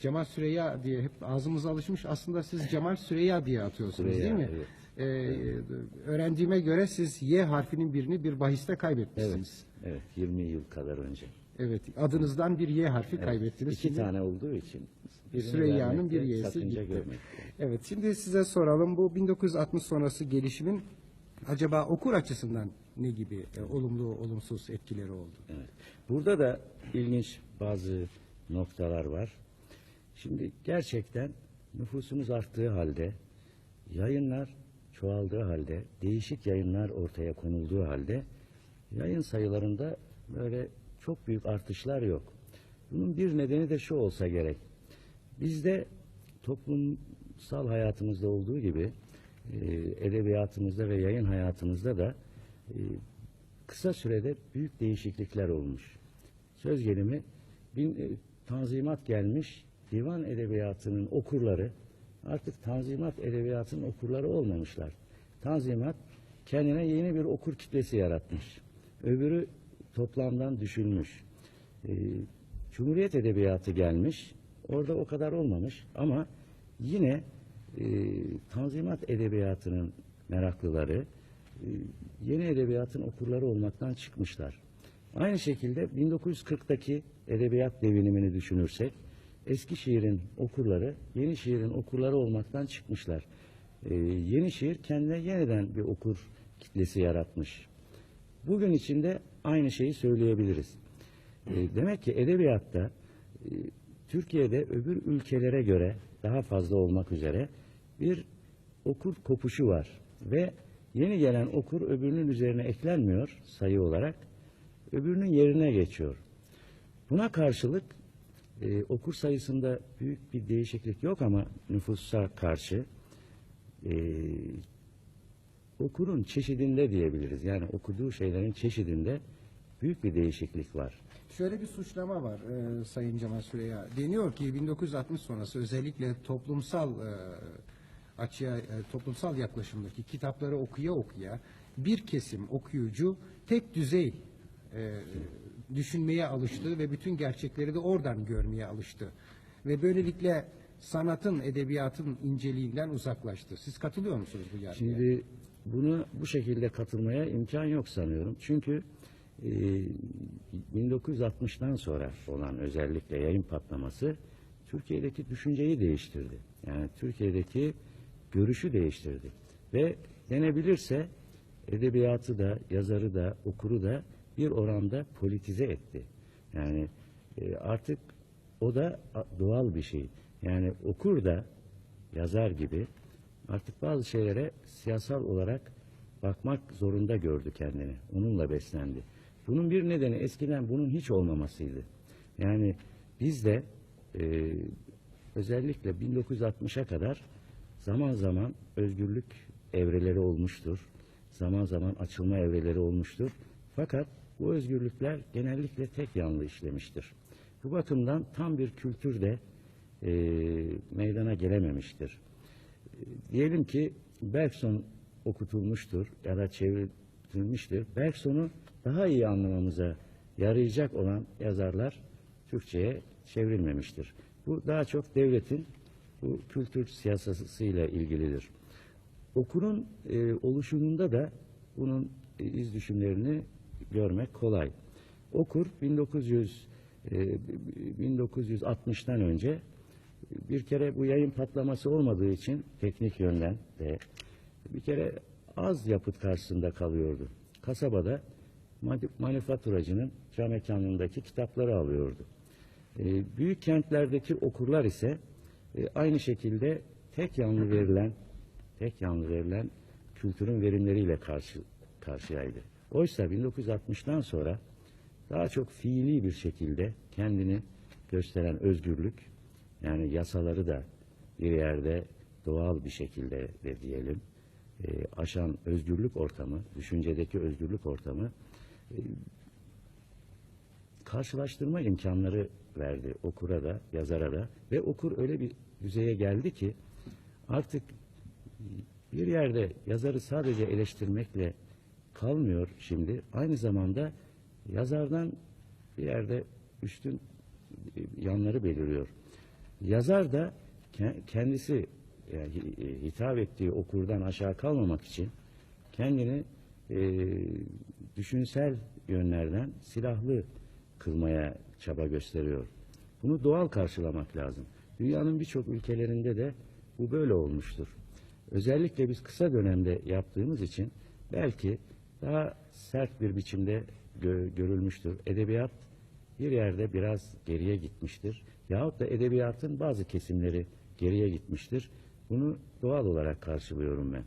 Cemal Süreyya diye hep ağzımıza alışmış. Aslında siz Cemal Süreyya diye atıyorsunuz Süreyya, değil mi? evet. Ee, öğrendiğime göre siz Y harfinin birini bir bahiste kaybetmişsiniz. Evet, 20 yıl kadar önce. Evet. Adınızdan bir Y harfi kaybettiniz. İki Şimdi- tane olduğu için Süreyya'nın bir Y'si gitti. görmekte. Evet, şimdi size soralım. Bu 1960 sonrası gelişimin acaba okur açısından ne gibi e, olumlu olumsuz etkileri oldu? Evet. Burada da ilginç bazı noktalar var. Şimdi gerçekten nüfusumuz arttığı halde, yayınlar çoğaldığı halde, değişik yayınlar ortaya konulduğu halde yayın sayılarında böyle çok büyük artışlar yok. Bunun bir nedeni de şu olsa gerek. Bizde toplumsal hayatımızda olduğu gibi e, edebiyatımızda ve yayın hayatımızda da e, kısa sürede büyük değişiklikler olmuş. Söz gelimi bin, e, tanzimat gelmiş, divan edebiyatının okurları artık tanzimat edebiyatının okurları olmamışlar. Tanzimat kendine yeni bir okur kitlesi yaratmış. Öbürü toplamdan düşülmüş. E, Cumhuriyet edebiyatı gelmiş, orada o kadar olmamış ama yine e, Tanzimat edebiyatının meraklıları e, yeni edebiyatın okurları olmaktan çıkmışlar. Aynı şekilde 1940'daki edebiyat devinimini düşünürsek eski şiirin okurları yeni şiirin okurları olmaktan çıkmışlar. E, yeni şiir kendine yeniden bir okur kitlesi yaratmış. Bugün içinde aynı şeyi söyleyebiliriz. E, demek ki edebiyatta e, Türkiye'de öbür ülkelere göre daha fazla olmak üzere bir okur kopuşu var ve yeni gelen okur öbürünün üzerine eklenmiyor sayı olarak öbürünün yerine geçiyor. Buna karşılık e, okur sayısında büyük bir değişiklik yok ama nüfusa karşı e, okurun çeşidinde diyebiliriz. Yani okuduğu şeylerin çeşidinde büyük bir değişiklik var. Şöyle bir suçlama var e, Sayın Cemal Süreyya. Deniyor ki 1960 sonrası özellikle toplumsal e, açıya, e, toplumsal yaklaşımdaki kitapları okuya okuya bir kesim okuyucu tek düzey e, düşünmeye alıştı ve bütün gerçekleri de oradan görmeye alıştı. Ve böylelikle sanatın, edebiyatın inceliğinden uzaklaştı. Siz katılıyor musunuz bu yargıya? Şimdi bunu bu şekilde katılmaya imkan yok sanıyorum. Çünkü e, 1960'tan sonra olan özellikle yayın patlaması Türkiye'deki düşünceyi değiştirdi. Yani Türkiye'deki görüşü değiştirdi. Ve denebilirse edebiyatı da, yazarı da, okuru da bir oranda politize etti. Yani e, artık o da doğal bir şey. Yani okur da yazar gibi artık bazı şeylere siyasal olarak bakmak zorunda gördü kendini. Onunla beslendi. Bunun bir nedeni eskiden bunun hiç olmamasıydı. Yani bizde e, özellikle 1960'a kadar zaman zaman özgürlük evreleri olmuştur. Zaman zaman açılma evreleri olmuştur. Fakat bu özgürlükler genellikle tek yanlı işlemiştir. Bu bakımdan tam bir kültür de e, meydana gelememiştir. Diyelim ki Bergson okutulmuştur ya da çevrilmiştir. Bergson'u daha iyi anlamamıza yarayacak olan yazarlar Türkçe'ye çevrilmemiştir. Bu daha çok devletin bu kültür siyasasıyla ilgilidir. Okurun e, oluşumunda da bunun e, iz düşümlerini görmek kolay. Okur 1900 e, 1960'tan önce bir kere bu yayın patlaması olmadığı için teknik yönden de bir kere az yapıt karşısında kalıyordu. Kasabada mani- manifaturacının cam mekanındaki kitapları alıyordu. Ee, büyük kentlerdeki okurlar ise e, aynı şekilde tek yanlı verilen tek yanlı verilen kültürün verimleriyle karşı karşıyaydı. Oysa 1960'tan sonra daha çok fiili bir şekilde kendini gösteren özgürlük yani yasaları da bir yerde doğal bir şekilde de diyelim e, aşan özgürlük ortamı, düşüncedeki özgürlük ortamı e, karşılaştırma imkanları verdi okura da, yazara da. Ve okur öyle bir düzeye geldi ki artık bir yerde yazarı sadece eleştirmekle kalmıyor şimdi. Aynı zamanda yazardan bir yerde üstün e, yanları beliriyor. yazar da ke- kendisi yani hi- e, hitap ettiği okurdan aşağı kalmamak için kendini e, düşünsel yönlerden silahlı kılmaya çaba gösteriyor. Bunu doğal karşılamak lazım. Dünyanın birçok ülkelerinde de bu böyle olmuştur. Özellikle biz kısa dönemde yaptığımız için belki daha sert bir biçimde gö- görülmüştür. Edebiyat bir yerde biraz geriye gitmiştir. Yahut da edebiyatın bazı kesimleri geriye gitmiştir. Bunu doğal olarak karşılıyorum ben.